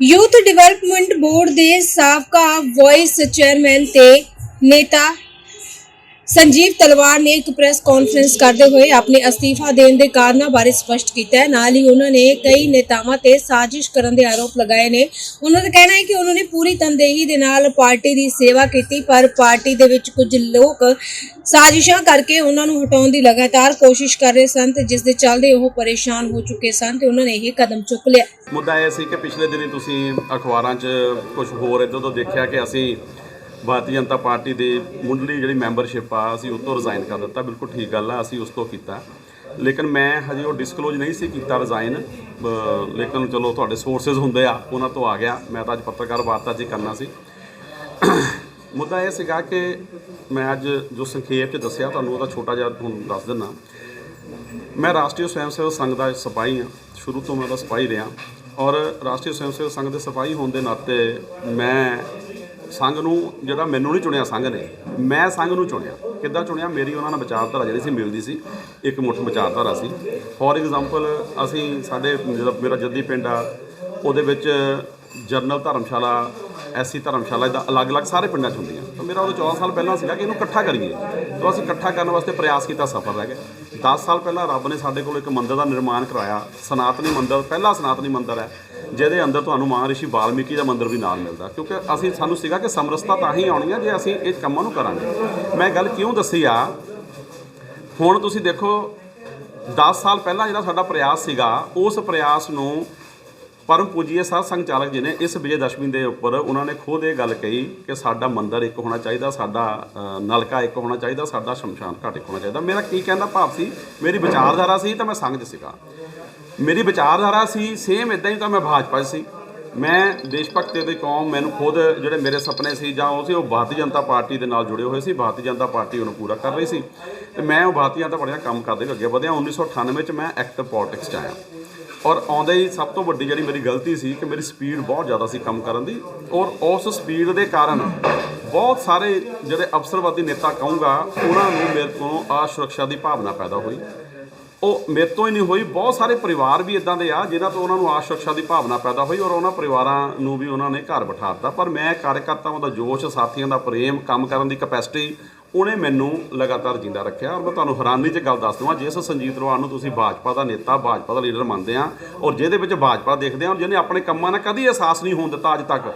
Youth development board ਦੇ ਸਾਬਕਾ vice chairman ਤੇ ਨੇਤਾ ਸੰਜੀਵ ਤਲਵਾਰ ਨੇ ਇੱਕ ਪ੍ਰੈਸ ਕਾਨਫਰੰਸ ਕਰਦੇ ਹੋਏ ਆਪਣੇ ਅਸਤੀਫਾ ਦੇਣ ਦੇ ਕਾਰਨਾਂ ਬਾਰੇ ਸਪਸ਼ਟ ਕੀਤਾ ਹੈ। ਨਾਲ ਹੀ ਉਹਨਾਂ ਨੇ ਕਈ ਨੇਤਾਵਾਂ ਤੇ ਸਾਜ਼ਿਸ਼ ਕਰਨ ਦੇ ਆਰੋਪ ਲਗਾਏ ਨੇ। ਉਹਨਾਂ ਦਾ ਕਹਿਣਾ ਹੈ ਕਿ ਉਹਨਾਂ ਨੇ ਪੂਰੀ ਤਨਦੇਹੀ ਦੇ ਨਾਲ ਪਾਰਟੀ ਦੀ ਸੇਵਾ ਕੀਤੀ, ਪਰ ਪਾਰਟੀ ਦੇ ਵਿੱਚ ਕੁਝ ਲੋਕ ਸਾਜ਼ਿਸ਼ਾਂ ਕਰਕੇ ਉਹਨਾਂ ਨੂੰ ਹਟਾਉਣ ਦੀ ਲਗਾਤਾਰ ਕੋਸ਼ਿਸ਼ ਕਰ ਰਹੇ ਸਨ ਤੇ ਜਿਸ ਦੇ ਚੱਲਦੇ ਉਹ ਪਰੇਸ਼ਾਨ ਹੋ ਚੁੱਕੇ ਸਨ ਤੇ ਉਹਨਾਂ ਨੇ ਇਹ ਕਦਮ ਚੁੱਕ ਲਿਆ। ਮੁੱਦਾ ਇਹ ਸੀ ਕਿ ਪਿਛਲੇ ਦਿਨੀ ਤੁਸੀਂ ਅਖਬਾਰਾਂ 'ਚ ਕੁਝ ਹੋਰ ਇੱਦਾਂ ਤੋਂ ਦੇਖਿਆ ਕਿ ਅਸੀਂ ਭਾਰਤੀ ਜਨਤਾ ਪਾਰਟੀ ਦੀ ਮੁੱਢਲੀ ਜਿਹੜੀ ਮੈਂਬਰਸ਼ਿਪ ਆ, ਅਸੀਂ ਉਸ ਤੋਂ ਰਿਜ਼ਾਈਨ ਕਰ ਦਿੱਤਾ। ਬਿਲਕੁਲ ਠੀਕ ਗੱਲ ਆ, ਅਸੀਂ ਉਸ ਤੋਂ ਕੀਤਾ। ਲੇਕਿਨ ਮੈਂ ਹਜੇ ਉਹ ਡਿਸਕਲੋਜ਼ ਨਹੀਂ ਸੀ ਕੀਤਾ ਰਿਜ਼ਾਈਨ ਲੇਕਿਨ ਚਲੋ ਤੁਹਾਡੇ ਸੋਰਸਸ ਹੁੰਦੇ ਆ, ਉਹਨਾਂ ਤੋਂ ਆ ਗਿਆ। ਮੈਂ ਤਾਂ ਅੱਜ ਪੱਤਰਕਾਰ ਵਾਰਤਾ 'ਚ ਹੀ ਕਰਨਾ ਸੀ। ਮੁੱਦਾ ਇਹ ਸੀਗਾ ਕਿ ਮੈਂ ਅੱਜ ਜੋ ਸੰਖੇਪ 'ਚ ਦੱਸਿਆ, ਤੁਹਾਨੂੰ ਉਹਦਾ ਛੋਟਾ ਜਿਹਾ ਤੁਹਾਨੂੰ ਦੱਸ ਦਿੰਦਾ ਮੈਂ ਰਾਸ਼ਟਰੀ ਸਵੈਮ ਸੇਵਕ ਸੰਘ ਦਾ ਸਿਪਾਹੀ ਹਾਂ ਸ਼ੁਰੂ ਤੋਂ ਮੈਂ ਉਹਦਾ ਸਿਪਾਹੀ ਰਿਹਾ। ਔਰ ਰਾਸ਼ਟਰੀ ਸਵੈਮ ਸੇਵਕ ਸੰਘ ਦੇ ਸਿਪਾਹੀ ਹੋਣ ਦੇ ਨਾਤੇ ਮੈਂ ਸੰਘ ਨੂੰ ਜਿਹੜਾ ਮੈਨੂੰ ਨਹੀਂ ਚੁਣਿਆ ਸੰਘ ਨੇ, ਮੈਂ ਸੰਘ ਨੂੰ ਚੁਣਿਆ। ਕਿੱਦਾਂ ਚੁਣਿਆ? ਮੇਰੀ ਉਹਨਾਂ ਨਾਲ ਵਿਚਾਰਧਾਰਾ ਜਿਹੜੀ ਸੀ ਮਿਲਦੀ ਸੀ, ਇੱਕ ਮੁੱਠ ਵਿਚਾਰਧਾਰਾ ਸੀ। ਫੋਰ ਐਗਜ਼ਾਮਪਲ ਅਸੀਂ ਸਾਡੇ ਜਿਹੜਾ ਮੇਰਾ ਜੱਦੀ ਪਿੰਡ ਆ, ਉਹਦੇ ਵਿੱਚ ਜਰਨਲ ਧਰਮਸ਼ਾਲਾ ਐਸੀ ਧਰਮਸ਼ਾਲਾ ਦਾ ਅਲੱਗ-ਅਲੱਗ ਸਾਰੇ ਪਿੰਡਾਂ 'ਚ ਹੁੰਦੀਆਂ। ਤਾਂ ਮੇਰਾ ਉਹ 14 ਸਾਲ ਪਹਿਲਾਂ ਸੀਗਾ ਕਿ ਇਹਨੂੰ ਇਕੱਠਾ ਕਰੀਏ। ਤਾਂ ਅਸੀਂ ਇਕੱਠਾ ਕਰਨ ਵਾਸਤੇ ਪ੍ਰਯਾਸ ਕੀਤਾ ਸਫਲ ਰਹਿ ਗਿਆ। 10 ਸਾਲ ਪਹਿਲਾਂ ਰੱਬ ਨੇ ਸਾਡੇ ਕੋਲ ਇੱਕ ਮੰਦਿਰ ਦਾ ਨਿਰਮਾਣ ਕਰਾਇਆ। ਸਨਾਤਨੀ ਮੰਦਿਰ, ਪਹਿਲਾ ਸਨਾਤਨੀ ਮੰਦਿਰ ਹੈ। ਜਿਹਦੇ ਅੰਦਰ ਤੁਹਾਨੂੰ ਮਹਾਰਿਸ਼ੀ ਵਾਲਮੀਕੀ ਦਾ ਮੰਦਿਰ ਵੀ ਨਾਲ ਮਿਲਦਾ। ਕਿਉਂਕਿ ਅਸੀਂ, ਸਾਨੂੰ ਸੀਗਾ ਕਿ ਸਮਰਸਤਾ ਤਾਂ ਹੀ ਆਉਣੀ ਹੈ ਜੇ ਅਸੀਂ ਇਹ ਕੰਮਾਂ ਨੂੰ ਕਰਾਂਗੇ। ਮੈਂ ਗੱਲ ਕਿਉਂ ਦੱਸੀ ਆ? ਹੁਣ ਤੁਸੀਂ ਦੇਖੋ 10 ਸਾਲ ਪਹਿਲਾਂ ਜਿਹੜਾ ਸਾਡਾ ਪ੍ਰਯਾਸ ਸੀਗਾ, ਉਸ ਪ੍ਰਯਾਸ ਨੂੰ ਪਰਮ ਪੂਜੀਏ ਸਾਧ ਸੰਘ ਜੀ ਨੇ ਇਸ ਵਿਜੇ ਦਸ਼ਮੀ ਦੇ ਉੱਪਰ ਉਹਨਾਂ ਨੇ ਖੁਦ ਇਹ ਗੱਲ ਕਹੀ ਕਿ ਸਾਡਾ ਮੰਦਿਰ ਇੱਕ ਹੋਣਾ ਚਾਹੀਦਾ, ਸਾਡਾ ਨਲਕਾ ਇੱਕ ਹੋਣਾ ਚਾਹੀਦਾ, ਸਾਡਾ ਸ਼ਮਸ਼ਾਨ ਘਾਟ ਇੱਕ ਹੋਣਾ ਚਾਹੀਦਾ। ਮੇਰਾ ਕੀ ਕਹਿੰਦਾ ਭਾਵ ਸੀ? ਮੇਰੀ ਵਿਚਾਰਧਾਰਾ ਸੀ ਤਾਂ ਮੈਂ ਸੰਘ 'ਚ ਸੀਗਾ। ਮੇਰੀ ਵਿਚਾਰਧਾਰਾ ਸੀ ਸੇਮ ਇਦਾਂ ਹੀ ਤਾਂ ਮੈਂ ਭਾਜਪਾ 'ਚ ਸੀ। ਮੈਂ ਦੇਸ਼ ਭਗਤੀ ਦੀ ਕੌਮ, ਮੈਨੂੰ ਖੁਦ ਜਿਹੜੇ ਮੇਰੇ ਸੁਪਨੇ ਸੀ ਜਾਂ ਉਹ ਸੀ, ਉਹ ਭਾਰਤੀ ਜਨਤਾ ਪਾਰਟੀ ਦੇ ਨਾਲ ਜੁੜੇ ਹੋਏ ਸੀ। ਭਾਰਤੀ ਜਨਤਾ ਪਾਰਟੀ ਉਹਨੂੰ ਪੂਰਾ ਕਰ ਰਹੀ ਸੀ। ਤੇ ਮੈਂ ਉਹ ਭਾਰਤੀ ਜਨਤਾ ਪਾਰਟੀ ਦਾ ਕੰਮ ਕਰਦੇ ਅੱਗੇ ਵਧਿਆ। 1998 ਚ ਮੈਂ ਐਕਟਿਵ ਪੋਲਿਟਿਕਸ ਚ ਆਇਆ। ਔਰ ਆਉਂਦੇ ਹੀ ਸਭ ਤੋਂ ਵੱਡੀ ਜਿਹੜੀ ਮੇਰੀ ਗਲਤੀ ਸੀ ਕਿ ਮੇਰੀ ਸਪੀਡ ਬਹੁਤ ਜ਼ਿਆਦਾ ਸੀ ਕੰਮ ਕਰਨ ਦੀ। ਔਰ ਉਸ ਸਪੀਡ ਦੇ ਕਾਰਨ ਬਹੁਤ ਸਾਰੇ ਜਿਹੜੇ ਅਫਸਰਵਾਦੀ ਨੇਤਾ ਕਹੂੰਗਾ, ਉਹਨਾਂ ਨੂੰ ਮੇਰੇ ਤੋਂ ਅਸੁਰੱਖਿਆ ਦੀ ਭਾਵਨਾ ਪੈਦਾ ਹੋਈ। ਉਹ ਮੇਰੇ ਤੋਂ ਹੀ ਨਹੀਂ ਹੋਈ, ਬਹੁਤ ਸਾਰੇ ਪਰਿਵਾਰ ਵੀ ਇਦਾਂ ਦੇ ਆ, ਜਿਨ੍ਹਾਂ ਤੋਂ ਉਹਨਾਂ ਨੂੰ ਆਸ਼ਰਕਸ਼ਾ ਦੀ ਭਾਵਨਾ ਪੈਦਾ ਹੋਈ ਔਰ ਉਹਨਾਂ ਪਰਿਵਾਰਾਂ ਨੂੰ ਵੀ ਉਹਨਾਂ ਨੇ ਘਰ ਬਿਠਾ ਦਿੱਤਾ। ਪਰ ਮੈਂ ਕਾਰਜਕਰਤਾਵਾਂ ਦਾ ਜੋਸ਼, ਸਾਥੀਆਂ ਦਾ ਪ੍ਰੇਮ, ਕੰਮ ਕਰਨ ਦੀ ਕਪੈਸਿਟੀ, ਉਹਨੇ ਮੈਨੂੰ ਲਗਾਤਾਰ ਜਿੰਦਾ ਰੱਖਿਆ ਔਰ ਮੈਂ ਤੁਹਾਨੂੰ ਹੈਰਾਨੀ 'ਚ ਗੱਲ ਦੱਸ ਦਵਾਂ, ਜਿਸ ਸੰਜੀਤ ਰਵਾਨ ਨੂੰ ਤੁਸੀਂ ਭਾਜਪਾ ਦਾ ਨੇਤਾ, ਭਾਜਪਾ ਦਾ ਲੀਡਰ ਮੰਨਦੇ ਆ ਔਰ ਜਿਹਦੇ ਵਿੱਚ ਭਾਜਪਾ ਦੇਖਦੇ ਆ ਔਰ ਜਿਹਨੇ ਆਪਣੇ ਕੰਮਾਂ ਨਾਲ ਕਦੀ ਅਹਿਸਾਸ ਨਹੀਂ ਹੋਣ ਦਿੱਤਾ ਅੱਜ ਤੱਕ।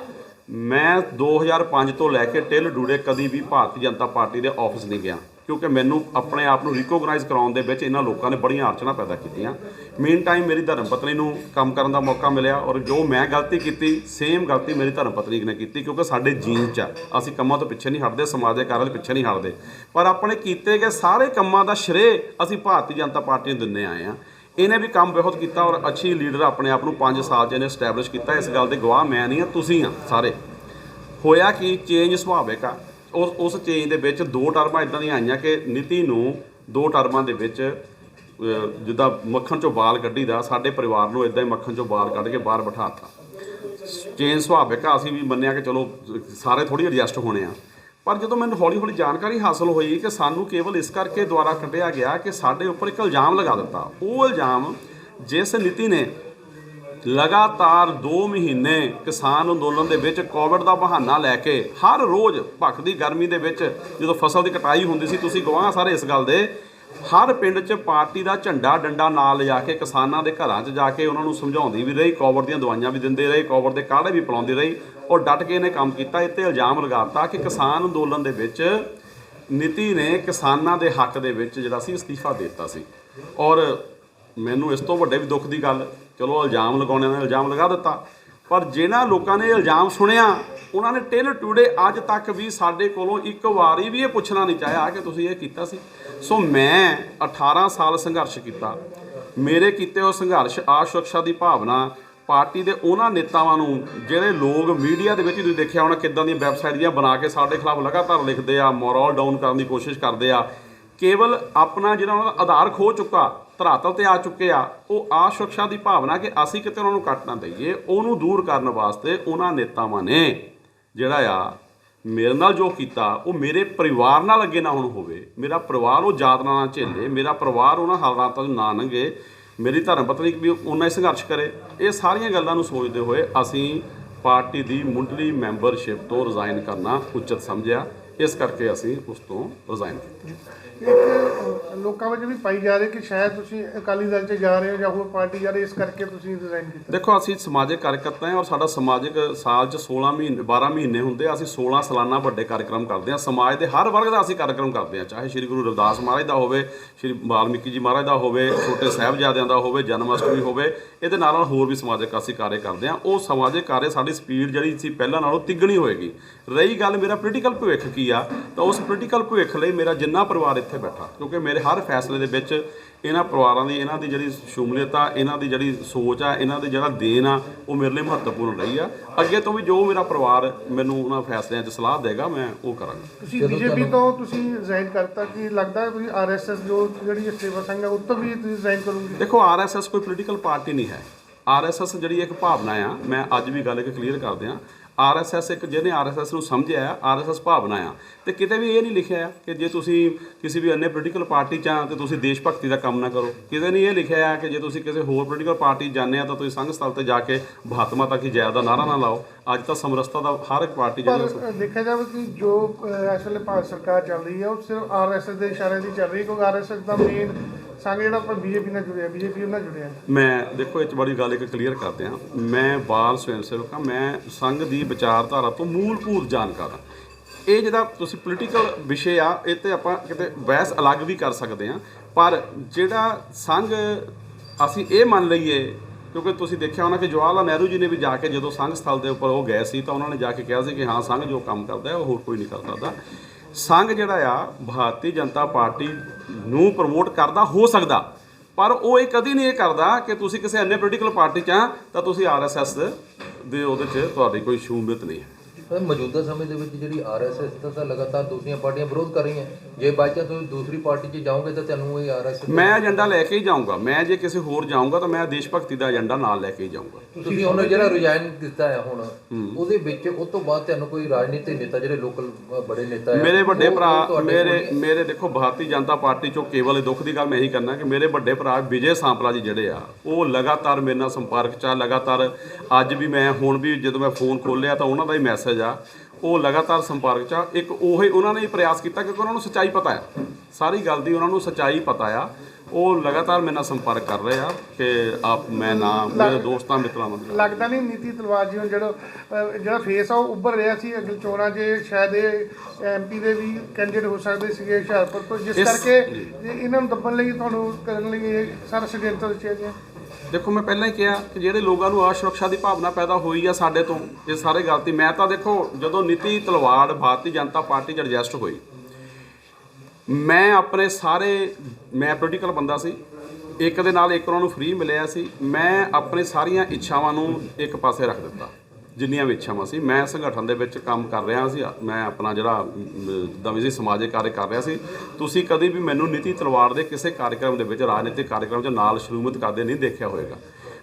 ਮੈਂ 2005 ਤੋਂ ਲੈ ਕੇ ਟਿਲ ਡੂੜੇ ਕਦੀ ਵੀ ਭਾਰਤੀ ਜਨਤਾ ਪਾਰਟੀ ਦੇ ਆਫਿਸ ਨਹੀਂ ਗਿਆ। ਕਿਉਂਕਿ ਮੈਨੂੰ ਆਪਣੇ ਆਪ ਨੂੰ ਰਿਕੋਗਨਾਈਜ਼ ਕਰਾਉਣ ਦੇ ਵਿੱਚ ਇਹਨਾਂ ਲੋਕਾਂ ਨੇ ਬੜੀਆਂ ਅੜਚਣਾ ਪੈਦਾ ਕੀਤੀਆਂ। ਮੇਨ ਟਾਈਮ ਮੇਰੀ ਧਰਮ ਪਤਨੀ ਨੂੰ ਕੰਮ ਕਰਨ ਦਾ ਮੌਕਾ ਮਿਲਿਆ ਔਰ ਜੋ ਮੈਂ ਗਲਤੀ ਕੀਤੀ ਸੇਮ ਗਲਤੀ ਮੇਰੀ ਧਰਮ ਪਤਨੀ ਨੇ ਕੀਤੀ ਕਿਉਂਕਿ ਸਾਡੇ ਜੀਨ ਚ ਆ। ਅਸੀਂ ਕੰਮਾਂ ਤੋਂ ਪਿੱਛੇ ਨਹੀਂ ਹਟਦੇ, ਸਮਾਜ ਦੇ ਕਾਰਾਂ ਦੇ ਪਿੱਛੇ ਨਹੀਂ ਹਟਦੇ। ਪਰ ਆਪਣੇ ਕੀਤੇ ਗਏ ਸਾਰੇ ਕੰਮਾਂ ਦਾ ਸ਼੍ਰੇ ਅਸੀਂ ਭਾਰਤੀ ਜਨਤਾ ਪਾਰਟੀ ਨੂੰ ਦਿੰਦੇ ਆਏ ਆ ਇਹਨੇ ਵੀ ਕੰਮ ਬਹੁਤ ਕੀਤਾ ਔਰ ਅੱਛੀ ਲੀਡਰ ਆਪਣੇ ਆਪ ਨੂੰ 5 ਸਾਲ ਚ ਇਹਨੇ ਸਟੈਬਲਿਸ਼ ਕੀਤਾ। ਇਸ ਗੱਲ ਦੇ ਗਵਾਹ ਮੈਂ ਨਹੀਂ ਆ ਤੁਸੀਂ ਆ ਸਾਰੇ। ਹੋਇਆ ਕਿ? ਚੇਂਜ ਸੁਭਾਵਿਕ ਆ। ਉਸ ਉਸ ਚੇਂਜ ਦੇ ਵਿੱਚ ਦੋ ਟਰਮਾਂ ਇਦਾਂ ਦੀਆਂ ਆਈਆਂ ਕਿ ਨੀਤੀ ਨੂੰ ਦੋ ਟਰਮਾਂ ਦੇ ਵਿੱਚ ਜਿੱਦਾਂ ਮੱਖਣ ਚੋਂ ਵਾਲ ਕੱਢੀਦਾ, ਸਾਡੇ ਪਰਿਵਾਰ ਨੂੰ ਇਦਾਂ ਹੀ ਮੱਖਣ ਚੋਂ ਬਾਲ ਕੱਢ ਕੇ ਬਾਹਰ ਬਿਠਾਤਾ। ਚੇਂਜ ਸੁਭਾਵਿਕ ਆ ਅਸੀਂ ਵੀ ਮੰਨਿਆ ਕਿ ਚਲੋ ਸਾਰੇ ਥੋੜੀ ਐਡਜਸਟ ਹੋਣੇ ਆ। ਪਰ ਜਦੋਂ ਮੈਨੂੰ ਹੌਲੀ ਹੌਲੀ ਜਾਣਕਾਰੀ ਹਾਸਲ ਹੋਈ ਕਿ ਸਾਨੂੰ ਕੇਵਲ ਇਸ ਕਰਕੇ ਦੁਆਰਾ ਕੱਢਿਆ ਗਿਆ ਕਿ ਸਾਡੇ ਉੱਪਰ ਇੱਕ ਇਲਜ਼ਾਮ ਲਗਾ ਦਿੱਤਾ। ਉਹ ਇਲਜ਼ਾਮ ਜਿਸ ਨੀਤੀ ਨੇ ਲਗਾਤਾਰ 2 ਮਹੀਨੇ ਕਿਸਾਨ ਅੰਦੋਲਨ ਦੇ ਵਿੱਚ ਕੋਵਿਡ ਦਾ ਬਹਾਨਾ ਲੈ ਕੇ ਹਰ ਰੋਜ਼ ਭਖਦੀ ਗਰਮੀ ਦੇ ਵਿੱਚ ਜਦੋਂ ਫਸਲ ਦੀ ਕਟਾਈ ਹੁੰਦੀ ਸੀ, ਤੁਸੀਂ ਗਵਾਹ ਸਾਰੇ ਇਸ ਗੱਲ ਦੇ। ਹਰ ਪਿੰਡ 'ਚ ਪਾਰਟੀ ਦਾ ਝੰਡਾ ਡੰਡਾ ਨਾਲ ਲਿਜਾ ਕੇ ਕਿਸਾਨਾਂ ਦੇ ਘਰਾਂ 'ਚ ਜਾ ਕੇ ਉਹਨਾਂ ਨੂੰ ਸਮਝਾਉਂਦੀ ਵੀ ਰਹੀ, ਕੋਵਿਡ ਦੀਆਂ ਦਵਾਈਆਂ ਵੀ ਦਿੰਦੇ ਰਹੇ, ਕੋਵਿਡ ਦੇ ਕਾੜੇ ਵੀ ਪਿਲਾਉਂਦੀ ਰਹੀ। ਔਰ ਡਟ ਕੇ ਇਹਨੇ ਕੰਮ ਕੀਤਾ ਇਹ ਤੇ ਇਲਜ਼ਾਮ ਲਗਾਤਾ ਕਿ ਕਿਸਾਨ ਅੰਦੋਲਨ ਦੇ ਵਿੱਚ ਨੀਤੀ ਨੇ ਕਿਸਾਨਾਂ ਦੇ ਹੱਕ ਦੇ ਵਿੱਚ ਜਿਹੜਾ ਸੀ, ਅਸਤੀਫਾ ਦੇ ਦਿੱਤਾ ਸੀ। ਔਰ ਮੈਨੂੰ ਇਸ ਤੋਂ ਵੱਡੇ ਵੀ ਦੁੱਖ ਦੀ ਗੱਲ ਚਲੋ ਇਲਜ਼ਾਮ ਲਗਾਉਣੇ ਨੇ ਇਲਜ਼ਾਮ ਲਗਾ ਦਿੱਤਾ। ਪਰ ਜਿਨ੍ਹਾਂ ਲੋਕਾਂ ਨੇ ਇਲਜ਼ਾਮ ਸੁਣਿਆ, ਉਹਨਾਂ ਨੇ ਟਿਲ ਟੂਡੇ ਅੱਜ ਤੱਕ ਵੀ ਸਾਡੇ ਕੋਲੋਂ ਇੱਕ ਵਾਰੀ ਵੀ ਇਹ ਪੁੱਛਣਾ ਨਹੀਂ ਚਾਹਿਆ ਕਿ ਤੁਸੀਂ ਇਹ ਕੀਤਾ ਸੀ। ਸੋ ਮੈਂ 18 ਸਾਲ ਸੰਘਰਸ਼ ਕੀਤਾ। ਮੇਰੇ ਕੀਤੇ ਉਹ ਸੰਘਰਸ਼ ਆਸ਼ੁਰਕਸ਼ਾ ਦੀ ਭਾਵਨਾ, ਪਾਰਟੀ ਦੇ ਉਹਨਾਂ ਨੇਤਾਵਾਂ ਨੂੰ, ਜਿਹੜੇ ਲੋਕ ਮੀਡੀਆ ਦੇ ਵਿੱਚ ਤੁਸੀਂ ਦੇਖਿਆ ਹੋਣਾ ਕਿੱਦਾਂ ਦੀਆਂ ਵੈਬਸਾਈਟ ਦੀਆਂ ਬਣਾ ਕੇ ਸਾਡੇ ਖਿਲਾਫ ਲਗਾਤਾਰ ਲਿਖਦੇ ਆ, ਮੋਰਲ ਡਾਊਨ ਕਰਨ ਦੀ ਕੋਸ਼ਿਸ਼ ਕਰਦੇ ਆ। ਕੇਵਲ ਆਪਣਾ ਜਿਹੜਾ ਉਹਨਾਂ ਦਾ ਆਧਾਰ ਖੋ ਚੁੱਕਾ ਧਰਾਤਲ ਤੇ ਆ ਚੁੱਕੇ ਆ, ਉਹ ਆ ਆਸ਼ੁਰਕਸ਼ਾ ਦੀ ਭਾਵਨਾ ਕਿ ਅਸੀਂ ਕਿਤੇ ਉਹਨਾਂ ਨੂੰ ਕੱਟ ਨਾ ਦਈਏ, ਉਹਨੂੰ ਦੂਰ ਕਰਨ ਵਾਸਤੇ ਉਹਨਾਂ ਨੇਤਾਵਾਂ ਨੇ ਜਿਹੜਾ ਆ, ਮੇਰੇ ਨਾਲ ਜੋ ਕੀਤਾ, ਉਹ ਮੇਰੇ ਪਰਿਵਾਰ ਨਾਲ ਅੱਗੇ ਨਾ ਹੁਣ ਹੋਵੇ। ਮੇਰਾ ਪਰਿਵਾਰ ਉਹ ਯਾਤਨਾ ਨਾ ਝੇਲੇ, ਮੇਰਾ ਪਰਿਵਾਰ ਉਹਨਾਂ ਹਾਲਾਤਾਂ 'ਚ ਨਾ ਲੰਘੇ ਮੇਰੀ ਧਰਮ ਪਤਨੀ ਵੀ ਉਹਨਾਂ ਹੀ ਸੰਘਰਸ਼ ਕਰੇ। ਇਹ ਸਾਰੀਆਂ ਗੱਲਾਂ ਨੂੰ ਸੋਚਦੇ ਹੋਏ ਅਸੀਂ ਪਾਰਟੀ ਦੀ ਮੁੰਡਲੀ ਮੈਂਬਰਸ਼ਿਪ ਤੋਂ ਰਿਜ਼ਾਈਨ ਕਰਨਾ ਉਚਿਤ ਸਮਝਿਆ। ਇਸ ਕਰਕੇ ਅਸੀਂ ਉਸ ਤੋਂ ਰਿਜ਼ਾਈਨ ਕੀਤਾ ਇੱਕ ਲੋਕਾਂ ਵਿੱਚ ਵੀ ਪਾਈ ਜਾ ਰਹੀ ਕਿ ਸ਼ਾਇਦ ਤੁਸੀਂ ਅਕਾਲੀ ਦਲ 'ਚ ਜਾ ਰਹੇ ਹੋ ਜਾਂ ਹੋਰ ਪਾਰਟੀ ਜਾ ਰਹੇ ਇਸ ਕਰਕੇ ਤੁਸੀਂ ਰਿਜ਼ਾਈਨ ਕੀਤਾ। ਦੇਖੋ ਅਸੀਂ ਸਮਾਜਿਕ ਕਾਰਜਕਰਤਾ ਹਾਂ ਔਰ ਸਾਡਾ ਸਮਾਜਿਕ ਸਾਲ 'ਚ 16 ਮਹੀਨੇ 12 ਮਹੀਨੇ ਹੁੰਦੇ ਆ। ਅਸੀਂ 16 ਸਾਲਾਨਾ ਵੱਡੇ ਕਾਰਜਕ੍ਰਮ ਕਰਦੇ ਹਾਂ। ਸਮਾਜ ਦੇ ਹਰ ਵਰਗ ਦਾ ਅਸੀਂ ਕਾਰਜਕ੍ਰਮ ਕਰਦੇ ਹਾਂ। ਚਾਹੇ ਸ੍ਰੀ ਗੁਰੂ ਰਵਿਦਾਸ ਮਹਾਰਾਜ ਦਾ ਹੋਵੇ ਸ੍ਰੀ ਵਾਲਮੀਕੀ ਜੀ ਮਹਾਰਾਜ ਦਾ ਹੋਵੇ ਛੋਟੇ ਸਾਹਿਬਜ਼ਾਦਿਆਂ ਦਾ ਹੋਵੇ ਜਨਮ ਅਸ਼ਟਮੀ ਹੋਵੇ ਇਹਦੇ ਨਾਲ ਨਾਲ ਹੋਰ ਵੀ ਸਮਾਜਿਕ ਅਸੀਂ ਕਾਰਜ ਕਰਦੇ ਹਾਂ। ਉਹ ਸਮਾਜਿਕ ਕਾਰਜ ਸਾਡੀ ਸਪੀਡ ਜਿਹੜੀ ਸੀ ਪਹਿਲਾਂ ਨਾਲੋਂ ਤਿੱਗਣੀ ਹੋਏਗੀ। ਰਹੀ ਗੱਲ ਮੇਰਾ ਪੋਲੀਟੀਕਲ ਭਵਿੱਖ ਕੀ ਆ ਤਾਂ ਉਸ ਪੋਲੀਟੀਕਲ ਭਵਿੱਖ ਲਈ ਮੇਰਾ ਜਿੰਨਾ ਪਰਿਵਾਰ ਇੱਥੇ ਬੈਠਾ ਕਿਉਂਕਿ ਮੇਰੇ ਹਰ ਫੈਸਲੇ ਦੇ ਵਿੱਚ ਇਹਨਾਂ ਪਰਿਵਾਰਾਂ ਦੀ ਇਹਨਾਂ ਦੀ ਜਿਹੜੀ ਸ਼ਮੂਲੀਅਤ ਆ ਇਹਨਾਂ ਦੀ ਜਿਹੜੀ ਸੋਚ ਆ ਇਹਨਾਂ ਦੀ ਜਿਹੜਾ ਦੇਣ ਆ ਉਹ ਮੇਰੇ ਲਈ ਮਹੱਤਵਪੂਰਨ ਰਹੀ ਆ। ਅੱਗੇ ਤੋਂ ਵੀ ਜੋ ਮੇਰਾ ਪਰਿਵਾਰ ਮੈਨੂੰ ਉਹਨਾਂ ਫੈਸਲਿਆਂ 'ਚ ਸਲਾਹ ਦੇਗਾ ਮੈਂ ਉਹ ਕਰਾਂਗਾ। ਤੁਸੀਂ ਬੀਜੇਪੀ ਤੋਂ ਤੁਸੀਂ ਰਿਜ਼ਾਈਨ ਕਰਤਾ ਕਿ ਲੱਗਦਾ ਤੁਸੀਂ ਆਰਐਸਐਸ ਜੋ ਜਿਹੜੀ ਸੇਵਾ ਸੰਘ ਹੈ ਉਹ ਤੋਂ ਵੀ ਤੁਸੀਂ ਰਿਜ਼ਾਈਨ ਕਰੋਗੇ? ਦੇਖੋ ਆਰਐਸਐਸ ਕੋਈ ਪੋਲੀਟੀਕਲ ਪਾਰਟੀ ਨਹੀਂ ਹੈ। ਆਰਐਸਐਸ ਜਿਹੜੀ ਇੱਕ ਭਾਵਨਾ ਆ ਮੈਂ ਅੱਜ ਵੀ ਗੱਲ ਇੱਕ ਕਲੀਅਰ ਕਰ ਦਿਆਂ ਆਰਐਸਐਸ ਇੱਕ ਜਿਹਨੇ ਆਰਐਸਐਸ ਨੂੰ ਸਮਝਿਆ ਆ ਆਰਐਸਐਸ ਭਾਵਨਾ ਆ। ਤੇ ਕਿਤੇ ਵੀ ਇਹ ਨਹੀਂ ਲਿਖਿਆ ਆ ਕਿ ਜੇ ਤੁਸੀਂ ਕਿਸੇ ਵੀ ਅੰਨੇ ਪੋਲੀਟੀਕਲ ਪਾਰਟੀ ਚ ਆ ਤੇ ਤੁਸੀਂ ਦੇਸ਼ ਭਗਤੀ ਦਾ ਕੰਮ ਨਾ ਕਰੋ। ਕਿਤੇ ਨਹੀਂ ਇਹ ਲਿਖਿਆ ਆ ਕਿ ਜੇ ਤੁਸੀਂ ਕਿਸੇ ਹੋਰ ਪੋਲੀਟੀਕਲ ਪਾਰਟੀ ਜਾਂਦੇ ਆ ਤਾਂ ਤੁਸੀਂ ਸੰਘ ਸਥਲ ਤੇ ਜਾ ਕੇ ਮਹਾਤਮਾ ਤੱਕ ਹੀ ਜੈ ਦਾ ਨਾਰਾ ਨਾ ਲਾਓ। ਅੱਜ ਤਾਂ ਸਮਰਸਤਾ ਦਾ ਹਰ ਇੱਕ ਪਾਰਟੀ ਜਿਹੜੀ ਦੇਖਿਆ ਜਾਵੇ ਕਿ ਜੋ ਇਸ ਵੇਲੇ ਭਾਰਤ ਸਰਕਾਰ ਚੱਲ ਰਹੀ ਹੈ ਉਹ ਸਿਰਫ ਆਰਐਸਐਸ ਦੇ ਇਸ਼ਾਰੇ ਦੀ ਚੱਲ ਰਹੀ ਹੈ ਕਿਉਂਕਿ ਆਰਐਸਐਸ ਦਾ ਮੇਨ ਸੰਘ ਜਿਹੜਾ ਪਰ ਬੀਜੇਪੀ ਨਾਲ ਜੁੜਿਆ, ਬੀਜੇਪੀ ਨਾਲ ਜੁੜਿਆ ਮੈਂ ਦੇਖੋ ਇਹ 'ਚ ਬੜੀ ਗੱਲ ਇੱਕ ਕਲੀਅਰ ਕਰਦੇ ਹਾਂ ਮੈਂ ਬਾਲ ਸਵੈਮ ਸੇਵਕ ਹਾਂ ਮੈਂ ਸੰਘ ਦੀ ਵਿਚਾਰਧਾਰਾ ਤੋਂ ਮੂਲਭੂਤ ਜਾਣਕਾਰ ਹਾਂ। ਇਹ ਜਿਹੜਾ ਤੁਸੀਂ ਪੋਲੀਟੀਕਲ ਵਿਸ਼ੇ ਆ, ਇਹ ਤੇ ਆਪਾਂ ਕਿਤੇ ਬਹਿਸ ਅਲੱਗ ਵੀ ਕਰ ਸਕਦੇ ਹਾਂ। ਪਰ ਜਿਹੜਾ ਸੰਘ ਅਸੀਂ ਇਹ ਮੰਨ ਲਈਏ, ਕਿਉਂਕਿ ਤੁਸੀਂ ਦੇਖਿਆ ਹੋਣਾ ਕਿ ਜਵਾਹਰ ਲਾਲ ਨਹਿਰੂ ਜੀ ਨੇ ਵੀ ਜਾ ਕੇ ਜਦੋਂ ਸੰਘ ਸਥਲ ਦੇ ਉੱਪਰ ਉਹ ਗਏ ਸੀ, ਤਾਂ ਉਹਨਾਂ ਨੇ ਜਾ ਕੇ ਕਿਹਾ ਸੀ ਕਿ ਹਾਂ, ਸੰਘ ਜੋ ਕੰਮ ਕਰਦਾ ਹੈ, ਉਹ ਹੋਰ ਕੋਈ ਨਹੀਂ ਕਰ ਸਕਦਾ। ਸੰਘ ਜਿਹੜਾ ਆ, ਭਾਰਤੀ ਜਨਤਾ ਪਾਰਟੀ ਨੂੰ ਪ੍ਰਮੋਟ ਕਰਦਾ, ਹੋ ਸਕਦਾ। ਪਰ ਉਹ ਇਹ ਕਦੀ ਨਹੀਂ ਇਹ ਕਰਦਾ ਕਿ ਤੁਸੀਂ ਕਿਸੇ ਅન્ય ਪੋਲੀਟੀਕਲ ਪਾਰਟੀ 'ਚ ਆ, ਤਾਂ ਤੁਸੀਂ ਆਰਐਸਐਸ ਦੇ ਉਹਦੇ 'ਚ ਤੁਹਾਡੀ ਕੋਈ ਸ਼ਮੂਲੀਅਤ ਨਹੀਂ ਹੈ। ਪਰ ਮੌਜੂਦਾ ਸਮੇਂ ਦੇ ਵਿੱਚ ਜਿਹੜੀ ਆਰਐਸਐਸ ਤਾਂ ਲਗਾਤਾਰ ਦੂਸਰੀਆਂ ਪਾਰਟੀਆਂ ਵਿਰੋਧ ਕਰ ਰਹੀਆਂ। ਜੇ ਬਾਈ ਚਾਂਸ ਤੁਸੀਂ ਦੂਸਰੀ ਪਾਰਟੀ 'ਚ ਜਾਓਗੇ ਤਾਂ ਤੁਹਾਨੂੰ ਇਹ ਆਰਐਸਐਸ ਮੈਂ ਏਜੰਡਾ ਲੈ ਕੇ ਹੀ ਜਾਊਂਗਾ। ਮੈਂ ਜੇ ਕਿਸੇ ਹੋਰ ਜਾਊਂਗਾ ਤਾਂ ਮੈਂ ਦੇਸ਼ ਭਗਤੀ ਦਾ ਏਜੰਡਾ ਨਾਲ ਲੈ ਕੇ ਹੀ ਜਾਊਂਗਾ। ਤੁਸੀਂ ਹੁਣ ਜਿਹੜਾ ਰਿਜ਼ਾਈਨ ਕੀਤਾ ਹੈ ਹੁਣ ਉਹਦੇ ਵਿੱਚ ਉਸ ਤੋਂ ਬਾਅਦ ਤੁਹਾਨੂੰ ਕੋਈ ਰਾਜਨੀਤਿਕ ਨੇਤਾ ਜਿਹੜੇ ਲੋਕਲ ਬੜੇ ਨੇਤਾ ਮੇਰੇ ਵੱਡੇ ਭਰਾ ਮੇਰੇ ਮੇਰੇ ਦੇਖੋ ਭਾਰਤੀ ਜਨਤਾ ਪਾਰਟੀ ਚੋਂ ਕੇਵਲ ਇਹ ਦੁੱਖ ਦੀ ਗੱਲ ਮੈਂ ਇਹੀ ਕਰਨਾ ਕਿ ਮੇਰੇ ਵੱਡੇ ਭਰਾ ਵਿਜੇ ਸਾਂਪਲਾ ਜੀ ਜਿਹੜੇ ਆ ਉਹ ਲਗਾਤਾਰ ਮੇਰੇ ਨਾਲ ਸੰਪਰਕ ਚ ਆ ਲਗਾਤਾਰ ਅੱਜ ਵੀ ਮੈਂ ਹੁਣ ਵੀ ਜਦੋਂ ਮੈਂ ਫੋਨ ਖੋਲ੍ਹਿਆ ਤਾਂ ਉਹਨਾਂ ਦਾ ਹੀ ਮੈਸੇਜ ਆ ਉਹ ਲਗਾਤਾਰ ਸੰਪਰਕ ਚ ਆ। ਇੱਕ ਉਹੀ ਉਹਨਾਂ ਨੇ ਹੀ ਪ੍ਰਯਾਸ ਕੀਤਾ ਕਿਉਂਕਿ ਉਹਨਾਂ ਨੂੰ ਸੱਚਾਈ ਪਤਾ ਆ। ਸਾਰੀ ਗੱਲ ਦੀ ਉਹਨਾਂ ਨੂੰ ਸੱਚਾਈ ਪਤਾ ਆ। ਉਹ ਲਗਾਤਾਰ ਮੇਰੇ ਨਾਲ ਸੰਪਰਕ ਕਰ ਰਹੇ ਆ ਕਿ ਆਪ ਮੈਂ ਨਾ ਮੇਰੇ ਦੋਸਤਾਂ ਮਿੱਤਰਾਂ ਨਾਲ ਲੱਗਦਾ ਨਹੀਂ ਨੀਤੀ ਤਲਵਾਰ ਜੀ ਨੂੰ ਜਿਹੜਾ ਜਿਹੜਾ ਫੇਸ ਆ ਉਹ ਉੱਭਰ ਰਿਹਾ ਸੀ ਅਗਲੀ ਚੋਣਾਂ 'ਚ। ਸ਼ਾਇਦ ਇਹ ਐਮਪੀ ਦੇ ਵੀ ਕੈਂਡੀਡੇਟ ਹੋ ਸਕਦੇ ਸੀਗੇ ਹੁਸ਼ਿਆਰਪੁਰ ਤੋਂ। ਜਿਸ ਕਰਕੇ ਇਹ- ਇਹਨਾਂ ਨੂੰ ਦੱਬਣ ਲਈ ਤੁਹਾਨੂੰ ਕਰਨ ਲਈ ਇਹ ਸਾਰਾ ਸਿਡੈਂਟ ਰਚਿਆ ਗਿਆ ਦੇਖੋ, ਮੈਂ ਪਹਿਲਾਂ ਹੀ ਕਿਹਾ ਕਿ ਜਿਹੜੇ ਲੋਕਾਂ ਨੂੰ ਅਸੁਰੱਖਿਆ ਦੀ ਭਾਵਨਾ ਪੈਦਾ ਹੋਈ ਆ ਸਾਡੇ ਤੋਂ, ਇਹ ਸਾਰੇ ਗਲਤੀ ਮੈਂ ਤਾਂ ਦੇਖੋ, ਜਦੋਂ ਨੀਤੀ ਤਲਵਾੜ ਭਾਰਤੀ ਜਨਤਾ ਪਾਰਟੀ ਚ ਐਡਜਸਟ ਹੋਈ, ਮੈਂ ਆਪਣੇ ਸਾਰੇ, ਮੈਂ ਪੋਲੀਟੀਕਲ ਬੰਦਾ ਸੀ, ਇੱਕ ਦੇ ਨਾਲ ਇੱਕ ਉਹਨਾਂ ਨੂੰ ਫ੍ਰੀ ਮਿਲਿਆ ਸੀ, ਮੈਂ ਆਪਣੀ ਸਾਰੀਆਂ ਇੱਛਾਵਾਂ ਨੂੰ ਇੱਕ ਪਾਸੇ ਰੱਖ ਦਿੱਤਾ। ਜਿੰਨੀਆਂ ਵੀ ਇੱਛਾਵਾਂ ਸੀ, ਮੈਂ ਸੰਗਠਨ ਦੇ ਵਿੱਚ ਕੰਮ ਕਰ ਰਿਹਾ ਸੀ, ਮੈਂ ਆਪਣਾ ਜਿਹੜਾ ਜਿੱਦਾਂ ਸੀ ਸਮਾਜਿਕ ਕਾਰਜ ਕਰ ਰਿਹਾ ਸੀ। ਤੁਸੀਂ ਕਦੇ ਵੀ ਮੈਨੂੰ ਨੀਤੀ ਤਲਵਾਰ ਦੇ ਕਿਸੇ ਕਾਰਜਕ੍ਰਮ ਦੇ ਵਿੱਚ, ਰਾਜਨੀਤਿਕ ਕਾਰਜਕ੍ਰਮ 'ਚ ਨਾਲ ਸ਼ਮੂਲੀਅਤ ਕਰਦੇ ਨਹੀਂ ਦੇਖਿਆ ਹੋਵੇਗਾ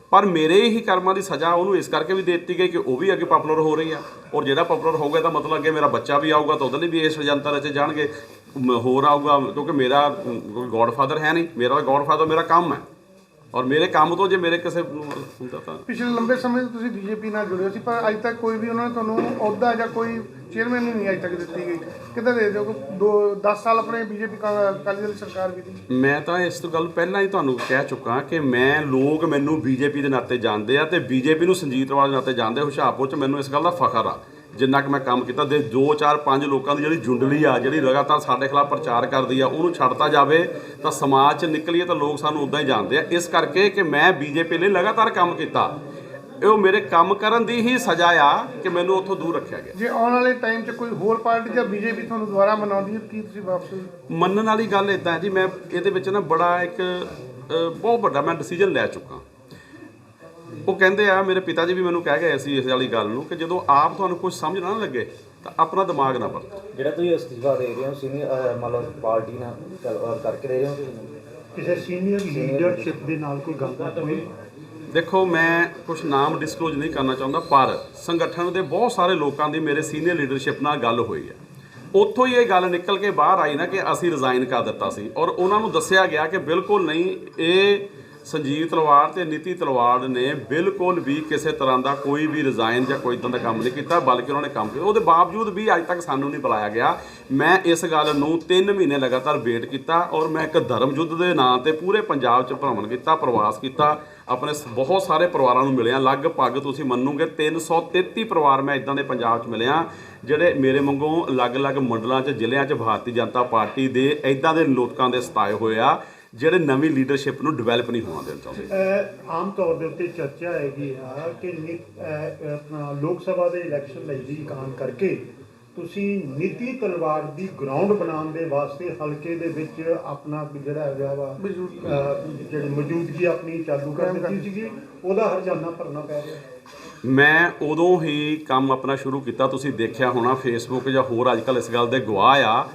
ਪਰ ਮੇਰੇ ਹੀ ਕਰਮਾਂ ਦੀ ਸਜ਼ਾ ਉਹਨੂੰ ਇਸ ਕਰਕੇ ਵੀ ਦੇ ਦਿੱਤੀ ਗਈ ਕਿ ਉਹ ਵੀ ਅੱਗੇ ਪਪੂਲਰ ਹੋ ਰਹੀ ਆ। ਔਰ ਜਿਹੜਾ ਪਪੂਲਰ ਹੋ ਗਿਆ ਤਾਂ ਮਤਲਬ ਅੱਗੇ ਮੇਰਾ ਬੱਚਾ ਵੀ ਆਊਗਾ ਤਾਂ ਉਹਦੇ ਲਈ ਵੀ ਇਸ ਜਨਤਾ ਰਚੇ ਜਾਣਗੇ। ਮ- ਹੋਰ ਆਊਗਾ, ਕਿਉਂਕਿ ਮੇਰਾ ਕੋਈ ਗੋਡਫਾਦਰ ਹੈ ਨਹੀਂ। ਮੇਰਾ ਗੋਡਫਾਦਰ ਮੇਰਾ ਕੰਮ ਹੈ। ਔਰ ਮੇਰੇ ਕੰਮ ਤੋਂ ਜੇ ਮੇਰੇ ਕਿਸੇ ਨੂੰ ਹੁੰਦਾ ਤਾਂ ਪਿਛਲੇ ਲੰਬੇ ਸਮੇਂ ਤੋਂ ਤੁਸੀਂ ਬੀਜੇਪੀ ਨਾਲ ਜੁੜੇ ਸੀ ਪਰ ਅੱਜ ਤੱਕ ਕੋਈ ਵੀ ਉਹਨਾਂ ਨੇ ਤੁਹਾਨੂੰ ਅਹੁਦਾ ਜਾਂ ਕੋਈ ਚੇਅਰਮੈਨ ਨਹੀਂ ਅੱਜ ਤੱਕ ਦਿੱਤੀ ਗਈ। ਕਿੱਦਾਂ ਦੇ ਦਿਓ ਦੋ 10 ਸਾਲ ਆਪਣੇ ਬੀਜੇਪੀ ਅਕਾਲੀ ਦਲ ਸਰਕਾਰ ਵੀ ਦੀ ਮੈਂ ਤਾਂ ਇਸ ਤੋਂ ਗੱਲ ਪਹਿਲਾਂ ਹੀ ਤੁਹਾਨੂੰ ਕਹਿ ਚੁੱਕਾ ਕਿ ਮੈਂ ਲੋਕ ਮੈਨੂੰ ਬੀਜੇਪੀ ਦੇ ਨਾਤੇ ਜਾਣਦੇ ਆ ਤੇ ਬੀਜੇਪੀ ਨੂੰ ਸੰਜੀਤ ਤਲਵਾਰ ਦੇ ਨਾਤੇ ਜਾਣਦੇ। ਹੁਸ਼ਿਆਰਪੁਰ ਚ ਮੈਨੂੰ ਇਸ ਗੱਲ ਦਾ ਫਖਰ ਆ। ਜਿੰਨਾ ਕਿ ਮੈਂ ਕੰਮ ਕੀਤਾ ਦੇ 2 4 5 ਲੋਕਾਂ ਦੀ ਜਿਹੜੀ ਜੁੰਡਲੀ ਆ ਜਿਹੜੀ ਲਗਾਤਾਰ ਸਾਡੇ ਖਿਲਾਫ ਪ੍ਰਚਾਰ ਕਰਦੀ ਆ ਉਹਨੂੰ ਛੱਡਤਾ ਜਾਵੇ ਤਾਂ ਸਮਾਜ 'ਚ ਨਿਕਲੀਏ ਤਾਂ ਲੋਕ ਸਾਨੂੰ ਉਦਾਂ ਹੀ ਜਾਣਦੇ ਆ। ਇਸ ਕਰਕੇ ਕਿ ਮੈਂ ਬੀਜੇਪੀ ਲਈ ਲਗਾਤਾਰ ਕੰਮ ਕੀਤਾ। ਇਹ ਮੇਰੇ ਕੰਮ ਕਰਨ ਦੀ ਹੀ ਸਜ਼ਾ ਆ ਕਿ ਮੈਨੂੰ ਉੱਥੋਂ ਦੂਰ ਰੱਖਿਆ ਗਿਆ। ਜੇ ਆਉਣ ਵਾਲੇ ਟਾਈਮ 'ਚ ਕੋਈ ਹੋਰ ਪਾਰਟੀ ਜਾਂ ਬੀਜੇਪੀ ਤੁਹਾਨੂੰ ਦੁਬਾਰਾ ਮਨਾਉਂਦੀ ਹੈ ਕੀ ਤੁਸੀਂ ਵਾਪਸ? ਮੰਨਣ ਵਾਲੀ ਗੱਲ ਇਦਾਂ ਜੀ ਮੈਂ ਇਹਦੇ ਵਿੱਚ ਨਾ ਬੜਾ ਇੱਕ ਬਹੁਤ ਵੱਡਾ ਮੈਂ ਡਿਸੀਜਨ ਲੈ ਚੁੱਕਾ। ਉਹ ਕਹਿੰਦੇ ਆ ਮੇਰੇ ਪਿਤਾ ਜੀ ਵੀ ਮੈਨੂੰ ਕਹਿ ਗਏ ਸੀ ਇਸ ਵਾਲੀ ਗੱਲ ਨੂੰ ਕਿ ਜਦੋਂ ਆਪ ਤੁਹਾਨੂੰ ਕੁਝ ਸਮਝ ਨਾ ਲੱਗੇ ਤਾਂ ਆਪਣਾ ਦਿਮਾਗ ਨਾ ਵਰਤੋ ਜਿਹੜਾ ਤੁਸੀਂ ਅਸਤੀਫਾ ਦੇ ਰਹੇ ਹੋ ਸੀਨੀਅਰ ਮਤਲਬ ਪਾਰਟੀ ਨਾਲ ਗੱਲ ਕਰਕੇ ਦੇ ਰਹੇ ਹੋ? ਕਿਸੇ ਸੀਨੀਅਰ ਲੀਡਰਸ਼ਿਪ ਦੇ ਨਾਲ ਕੋਈ ਗੱਲਬਾਤ ਹੋਈ? ਦੇਖੋ ਮੈਂ ਕੁਝ ਨਾਮ ਡਿਸਕਲੋਜ਼ ਨਹੀਂ ਕਰਨਾ ਚਾਹੁੰਦਾ ਪਰ ਸੰਗਠਨ ਦੇ ਬਹੁਤ ਸਾਰੇ ਲੋਕਾਂ ਦੀ ਮੇਰੇ ਸੀਨੀਅਰ ਲੀਡਰਸ਼ਿਪ ਨਾਲ ਗੱਲ ਹੋਈ ਹੈ। ਉੱਥੋਂ ਹੀ ਇਹ ਗੱਲ ਨਿਕਲ ਕੇ ਬਾਹਰ ਆਈ ਨਾ ਕਿ ਅਸੀਂ ਰਿਜ਼ਾਈਨ ਕਰ ਦਿੱਤਾ ਸੀ ਔਰ ਉਹਨਾਂ ਨੂੰ ਦੱਸਿਆ ਗਿਆ ਕਿ ਬਿਲਕੁਲ ਨਹੀਂ ਇਹ ਸੰਜੀਵ ਤਲਵਾਰ ਤੇ ਨੀਤੀ ਤਲਵਾਰ ਨੇ ਬਿਲਕੁਲ ਵੀ ਕਿਸੇ ਤਰ੍ਹਾਂ ਦਾ ਕੋਈ ਵੀ ਰਿਜ਼ਾਈਨ ਜਾਂ ਕੋਈ ਇਦਾਂ ਦਾ ਕੰਮ ਨਹੀਂ ਕੀਤਾ, ਬਲਕਿ ਉਹਨਾਂ ਨੇ ਕੰਮ ਕੀਤਾ। ਉਹਦੇ ਬਾਵਜੂਦ ਵੀ ਅੱਜ ਤੱਕ ਸਾਨੂੰ ਨਹੀਂ ਬੁਲਾਇਆ ਗਿਆ। ਮੈਂ ਇਸ ਗੱਲ ਨੂੰ 3 ਮਹੀਨੇ ਲਗਾਤਾਰ ਵੇਟ ਕੀਤਾ ਔਰ ਮੈਂ ਇੱਕ ਧਰਮ ਯੁੱਧ ਦੇ ਨਾਂ ਤੇ ਪੂਰੇ ਪੰਜਾਬ 'ਚ ਭ੍ਰਮਣ ਕੀਤਾ, ਪ੍ਰਵਾਸ ਕੀਤਾ। ਆਪਣੇ ਸ- ਬਹੁਤ ਸਾਰੇ ਪਰਿਵਾਰਾਂ ਨੂੰ ਮਿਲਿਆ। ਲਗਭਗ ਤੁਸੀਂ ਮੰਨੋਗੇ 333 ਪਰਿਵਾਰ ਮੈਂ ਇਦਾਂ ਦੇ ਪੰਜਾਬ 'ਚ ਮਿਲਿਆ, ਜਿਹੜੇ ਮੇਰੇ ਵਾਂਗੂ ਅਲੱਗ-ਅਲੱਗ ਮੰਡਲਾਂ 'ਚ, ਜ਼ਿਲ੍ਹਿਆਂ 'ਚ, ਭਾਰਤੀ ਜਨਤਾ ਪਾਰਟੀ ਦੇ ਇਦਾਂ ਦੇ ਲੋਕਾਂ ਦੇ ਸਤਾਏ ਹੋਏ ਆ। ਜਿਹੜੇ ਨਵੀਂ ਲੀਡਰਸ਼ਿਪ ਨੂੰ ਡਿਵੈਲਪ ਨਹੀਂ ਹੋਣ ਦੇਣਾ ਚਾਹੁੰਦੇ। ਆਮ ਤੌਰ ਦੇ ਉੱਤੇ ਚਰਚਾ ਹੈਗੀ ਆ ਕਿ ਆਪਣਾ ਲੋਕ ਸਭਾ ਦੇ ਇਲੈਕਸ਼ਨ ਨਜ਼ਦੀਕ ਆਉਣ ਕਰਕੇ ਤੁਸੀਂ ਨੀਤੀ ਤਲਵਾਰ ਦੀ ਗਰਾਊਂਡ ਬਣਾਉਣ ਦੇ ਵਾਸਤੇ ਹਲਕੇ ਦੇ ਵਿੱਚ ਆਪਣਾ ਜਿਹੜਾ ਹੈਗਾ ਵਾ ਜਿਹੜੀ ਮੌਜੂਦਗੀ ਆਪਣੀ ਚਾਲੂ ਕਰ ਦਿੱਤੀ ਸੀਗੀ ਉਹਦਾ ਹਰਜਾਨਾ ਭਰਨਾ ਪੈ ਰਿਹਾ ਮੈਂ ਉਦੋਂ ਹੀ ਕੰਮ ਆਪਣਾ ਸ਼ੁਰੂ ਕੀਤਾ ਤੁਸੀਂ ਦੇਖਿਆ ਹੋਣਾ ਫੇਸਬੁੱਕ ਜਾਂ ਹੋਰ ਅੱਜਕੱਲ ਇਸ ਗੱਲ ਦੇ ਗਵਾਹ ਆ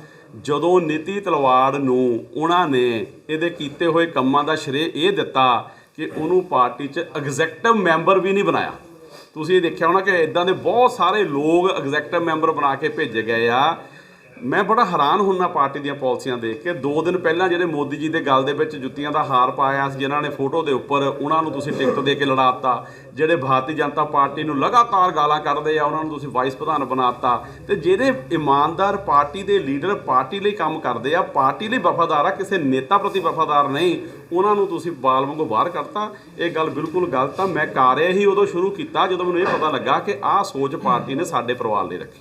ਜਦੋਂ ਨੀਤੀ ਤਲਵਾੜ ਨੂੰ ਉਹਨਾਂ ਨੇ ਇਹਦੇ ਕੀਤੇ ਹੋਏ ਕੰਮਾਂ ਦਾ ਸ਼੍ਰੇ ਇਹ ਦਿੱਤਾ ਕਿ ਉਹਨੂੰ ਪਾਰਟੀ 'ਚ ਐਗਜ਼ੈਕਟਿਵ ਮੈਂਬਰ ਵੀ ਨਹੀਂ ਬਣਾਇਆ। ਤੁਸੀਂ ਇਹ ਦੇਖਿਆ ਹੋਣਾ ਕਿ ਇਦਾਂ ਦੇ ਬਹੁਤ ਸਾਰੇ ਲੋਕ ਐਗਜ਼ੈਕਟਿਵ ਮੈਂਬਰ ਬਣਾ ਕੇ ਭੇਜੇ ਗਏ ਆ। ਮੈਂ ਬੜਾ ਹੈਰਾਨ ਹੁੰਨਾ ਪਾਰਟੀ ਦੀਆਂ ਪਾਲਿਸੀਆਂ ਦੇਖ ਕੇ। 2 ਦਿਨ ਪਹਿਲਾਂ ਜਿਹੜੇ ਮੋਦੀ ਜੀ ਦੇ ਗੱਲ ਦੇ ਵਿੱਚ ਜੁੱਤੀਆਂ ਦਾ ਹਾਰ ਪਾਇਆ ਸੀ, ਜਿਨ੍ਹਾਂ ਨੇ ਫੋਟੋ ਦੇ ਉੱਪਰ ਉਹਨਾਂ ਨੂੰ ਤੁਸੀਂ ਟਿਕਟ ਦੇ ਕੇ ਲੜਾਤਾ, ਜਿਹੜੇ ਭਾਰਤੀ ਜਨਤਾ ਪਾਰਟੀ ਨੂੰ ਲਗਾਤਾਰ ਗਾਲਾਂ ਕੱਢਦੇ ਆ, ਉਹਨਾਂ ਨੂੰ ਤੁਸੀਂ ਵਾਈਸ ਪ੍ਰਧਾਨ ਬਣਾਤਾ। ਤੇ ਜਿਹੜੇ ਇਮਾਨਦਾਰ ਪਾਰਟੀ ਦੇ ਲੀਡਰ ਪਾਰਟੀ ਲਈ ਕੰਮ ਕਰਦੇ ਆ, ਪਾਰਟੀ ਲਈ ਵਫਾਦਾਰ ਆ, ਕਿਸੇ ਨੇਤਾ ਪ੍ਰਤੀ ਵਫਾਦਾਰ ਨਹੀਂ, ਉਹਨਾਂ ਨੂੰ ਤੁਸੀਂ ਬਾਲ ਵਾਂਗੂ ਬਾਹਰ ਕੱਢਤਾ। ਇਹ ਗੱਲ ਬਿਲਕੁਲ ਗਲਤ ਆ। ਮੈਂ ਕਾਰਿਆ ਹੀ ਉਦੋਂ ਸ਼ੁਰੂ ਕੀਤਾ, ਜਦੋਂ ਮੈਨੂੰ ਇਹ ਪਤਾ ਲੱਗਾ ਕਿ ਆਹ ਸੋਚ ਪਾਰਟੀ ਨੇ ਸਾਡੇ ਪਰਿਵਾਰ ਲਈ ਰੱਖੀ।